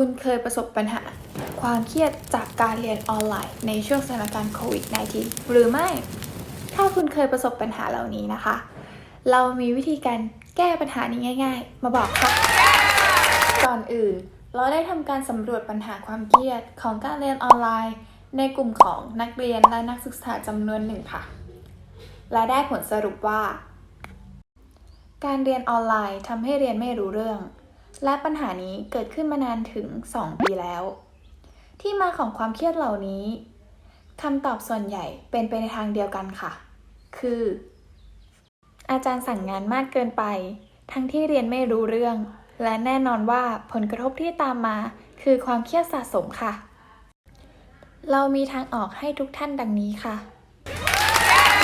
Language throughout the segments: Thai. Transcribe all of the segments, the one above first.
คุณเคยประสบปัญหา ความเครียดจากการเรียนออนไลน์ในช่วงสถานการณ์โควิด -19 หรือไม่ ถ้าคุณเคยประสบปัญหาเหล่านี้นะคะ เรามีวิธีการแก้ปัญหานี้ง่าย ๆ มาบอกค่ะ ก่อนอื่น เราได้ทำการสำรวจปัญหาความเครียดของการเรียนออนไลน์ ในกลุ่มของนักเรียนและนักศึกษาจำนวนหนึ่งค่ะ และได้ผลสรุปว่า การเรียนออนไลน์ทำให้เรียนไม่รู้เรื่อง และปัญหานี้เกิดขึ้นมานานถึง 2 ปีแล้ว ที่มาของความเครียดเหล่านี้คำตอบส่วนใหญ่เป็นไปในทางเดียวกันค่ะ คือ อาจารย์สั่งงานมากเกินไป ทั้งที่เรียนไม่รู้เรื่อง และแน่นอนว่าผลกระทบที่ตามมาคือความเครียดสะสมค่ะ เรามีทางออกให้ทุกท่านดังนี้ค่ะ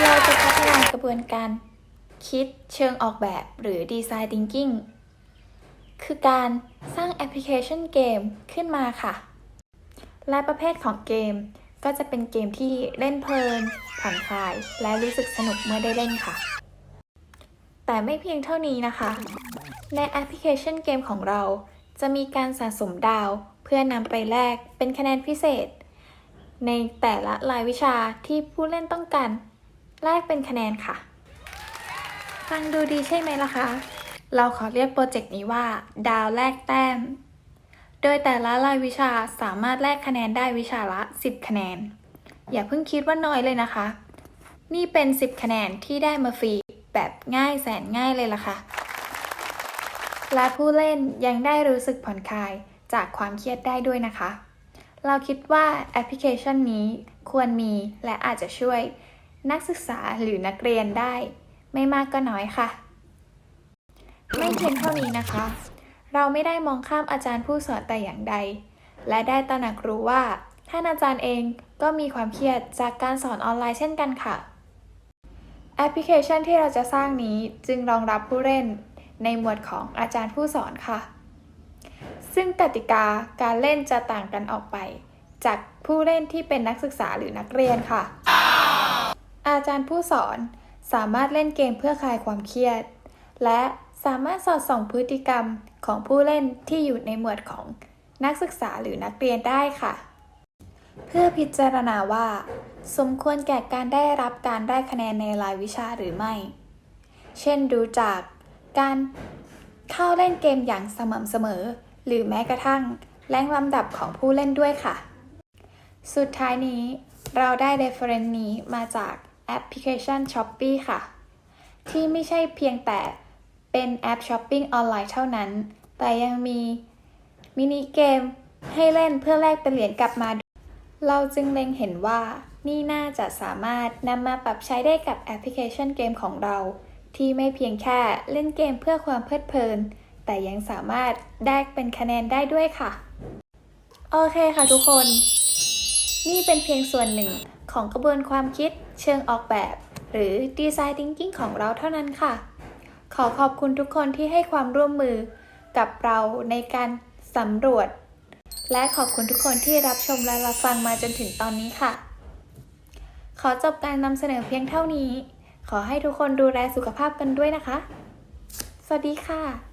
เราจะพัฒนากระบวนการคิดเชิงออกแบบหรือ Design Thinking คือการสร้างแอปพลิเคชันเกมขึ้นมาค่ะ และประเภทของเกมก็จะเป็นเกมที่เล่นเพลินผ่อนคลาย และรู้สึกสนุกเมื่อได้เล่นค่ะ แต่ไม่เพียงเท่านี้นะคะ ในแอปพลิเคชันเกมของเรา จะมีการสะสมดาว เพื่อนำไปแลกเป็นคะแนนพิเศษ ในแต่ละรายวิชาที่ผู้เล่นต้องการแลกเป็นคะแนนค่ะ ฟังดูดีใช่ไหมล่ะคะ เราขอเรียกโปรเจกต์นี้ว่า ดาวแลกแต้ม โดยแต่ละรายวิชาสามารถแลกคะแนนได้วิชาละ 10 คะแนน อย่าเพิ่งคิดว่าน้อยเลยนะคะ นี่เป็น 10 คะแนนที่ได้มาฟรีแบบง่ายแสนง่ายเลยล่ะค่ะ และผู้เล่นยังได้รู้สึกผ่อนคลายจากความเครียดได้ด้วยนะคะ เราคิดว่าแอปพลิเคชันนี้ควรมีและอาจจะช่วย นักศึกษาหรือนักเรียนได้ ไม่มากก็น้อยค่ะ ไม่เพียงเท่านี้นะคะ เราไม่ได้มองข้ามอาจารย์ผู้สอนแต่อย่างใด และได้ตระหนักรู้ว่าท่านอาจารย์เองก็มีความเครียดจากการสอนออนไลน์เช่นกันค่ะ แอปพลิเคชันที่เราจะสร้างนี้จึงรองรับผู้เล่นในหมวดของอาจารย์ผู้สอนค่ะ ซึ่งกติกาการเล่นจะต่างกันออกไป จากผู้เล่นที่เป็นนักศึกษาหรือนักเรียนค่ะ อาจารย์ผู้สอนสามารถเล่นเกมเพื่อคลายความเครียด และ สามารถสอดส่องพฤติกรรมของผู้เล่นที่อยู่ในหมวดของนักศึกษาหรือนักเรียนได้ค่ะ เพื่อพิจารณาว่า สมควรแก่การได้รับการได้คะแนนในรายวิชาหรือไม่ เช่นดูจากการเข้าเล่นเกมอย่างสม่ำเสมอ หรือแม้กระทั่งแรงลำดับของผู้เล่นด้วยค่ะ สุดท้ายนี้เราได้ reference นี้มาจากแอปพลิเคชัน Shopee ค่ะ ที่ไม่ใช่เพียงแต่ เป็นแอปช้อปปิ้งออนไลน์เท่านั้น แต่ยังมีมินิเกมให้เล่นเพื่อแลกเป็นเหรียญกลับมา เราจึงเล็งเห็นว่านี่น่าจะสามารถนำมาปรับใช้ได้กับแอปพลิเคชันเกมของเรา ที่ไม่เพียงแค่เล่นเกมเพื่อความเพลิดเพลิน แต่ยังสามารถได้เป็นคะแนนได้ด้วยค่ะ โอเคค่ะทุกคน นี่เป็นเพียงส่วนหนึ่งของกระบวนความคิดเชิงออกแบบ หรือ Design Thinking ของเราเท่านั้นค่ะ ขอขอบคุณทุกคนที่ให้ความร่วมมือกับเราในการสำรวจ และขอบคุณทุกคนที่รับชมและรับฟังมาจนถึงตอนนี้ค่ะ ขอจบการนำเสนอเพียงเท่านี้ ขอให้ทุกคนดูแลสุขภาพกันด้วยนะคะ สวัสดีค่ะ